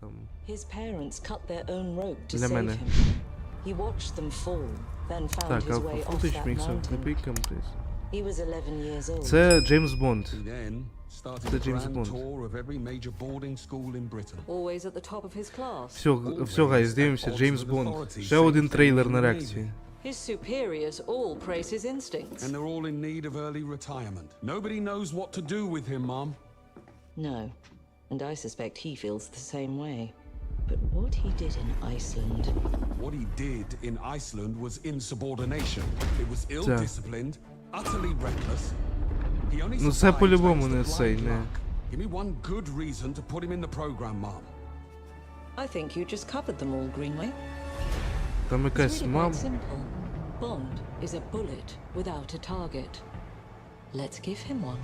там. His parents cut their own rope to Для save мене. him. He watched them fall, then found Так, his way Alpha off Footage that Mix of mountain. Epic Companies. He was 11 years old. Це Джеймс Бонд. He then started The a James grand Bond. tour of every major boarding school in Britain. Always at the top of his class. Все, все, гайз, дивимося, Джеймс Бонд. Ще один трейлер на реакції. His superiors all praise his instincts. And they're all in need of early retirement. Nobody knows what to do with him, Mom. No, and I suspect he feels the same way. But what he did in Iceland, What he did in Iceland was insubordination. It was Це- ill-disciplined, utterly reckless. He only Ну, це survived по-любому thanks to не blind цей, не. luck. Give me one good reason to put him in the program, Mom. I think you just covered them all, Greenway. Там It's якась really мам. quite simple. Bond is a bullet without a target. Let's give him one.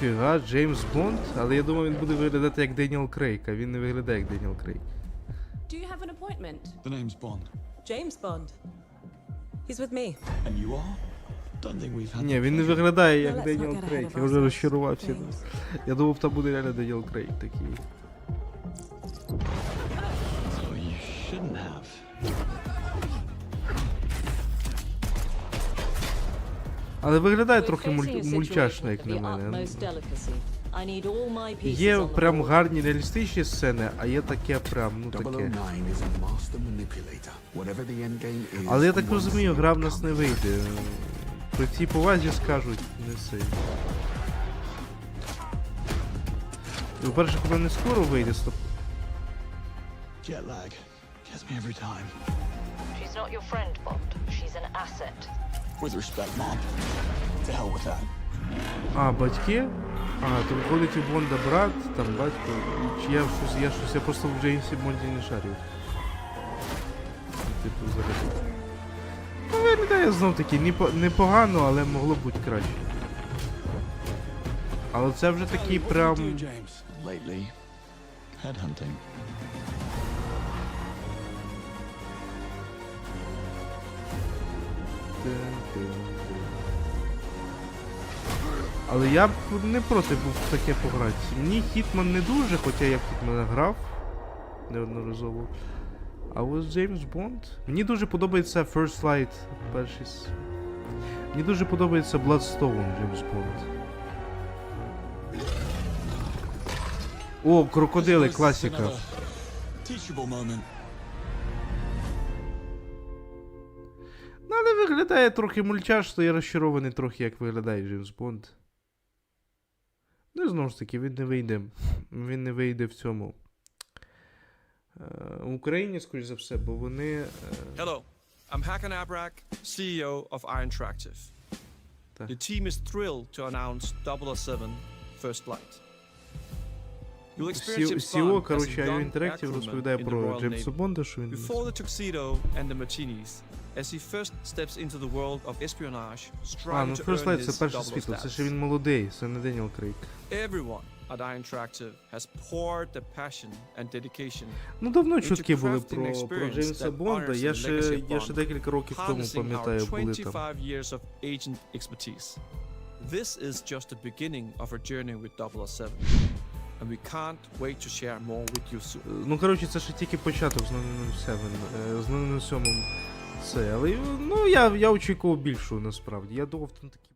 Фіга, Джеймс Бонд, але я думав, він буде виглядати як Деніел Крейг, а він не виглядає як Деніел Крейг. Do you have an appointment? The name's Bond. James Bond. He's with me. And you are? Don't think we've had Ні, він не виглядає як Деніел Крейг. Я вже розчарувався. Я думав, там буде реально Деніел Крейг такий. So you shouldn't have. Але виглядає трохи муль- мультяшно, як на мене. Є прям гарні реалістичні сцени, а є таке прям, ну таке. 009 is a master manipulator. Whatever the end game is. Але я так розумію, гра в нас не вийде. При цій повазі скажуть, не сей. По-перше, коли не скоро вийде, стоп. Jet lag gets me every time. She's not your friend, Bond. She's an asset. With respect, Mom. To hell with that. А, батьки? А, то виходить у Бонда брат, там батько. Я щось, я щось, я просто в Джеймсі Бонді не шарю. Типу, взагалі. Ну, виглядає знов таки непогано, але могло бути краще. Але це вже такий прям. Lately, headhunting. Але я б не проти був таке пограти. Мені Хітман не дуже, хоча я в Хітмана грав неодноразово. А ось Джеймс Бонд. Мені дуже подобається First Light перший. Мені дуже подобається Bloodstone Джеймс Бонд. О, крокодили, класика. Ну, але виглядає трохи мультяшно, я розчарований трохи, як виглядає Джеймс Бонд. Ну і знову ж таки, він не вийде. Він не вийде в цьому. Е, В Україні, скоріш за все, бо вони. е, Hello, I'm Hakan Abrak, CEO of Iron Interactive. Так. The team is thrilled to announce 007 First Flight. Сіо, коротше, IO Interactive розповідає про Джеймса Бонда, що він. Before the tuxedo and the martinis, as he first steps into the world of espionage, А, striving ну First Light це перше світло, це ще він молодий, це не Деніел Крейг. Everyone at Iron Interactive has poured their passion and dedication Ну давно чутки були про, про Джеймса Бонда. Я ще, я ще декілька років тому пам'ятаю, були там. years of agent expertise. This is just the beginning of our journey with 007. And we can't wait to share more with you soon. Ну, коротше, це ще тільки початок з 007. е, З 007 це. Але ну я, я очікував більшого насправді. Я думав, там такі.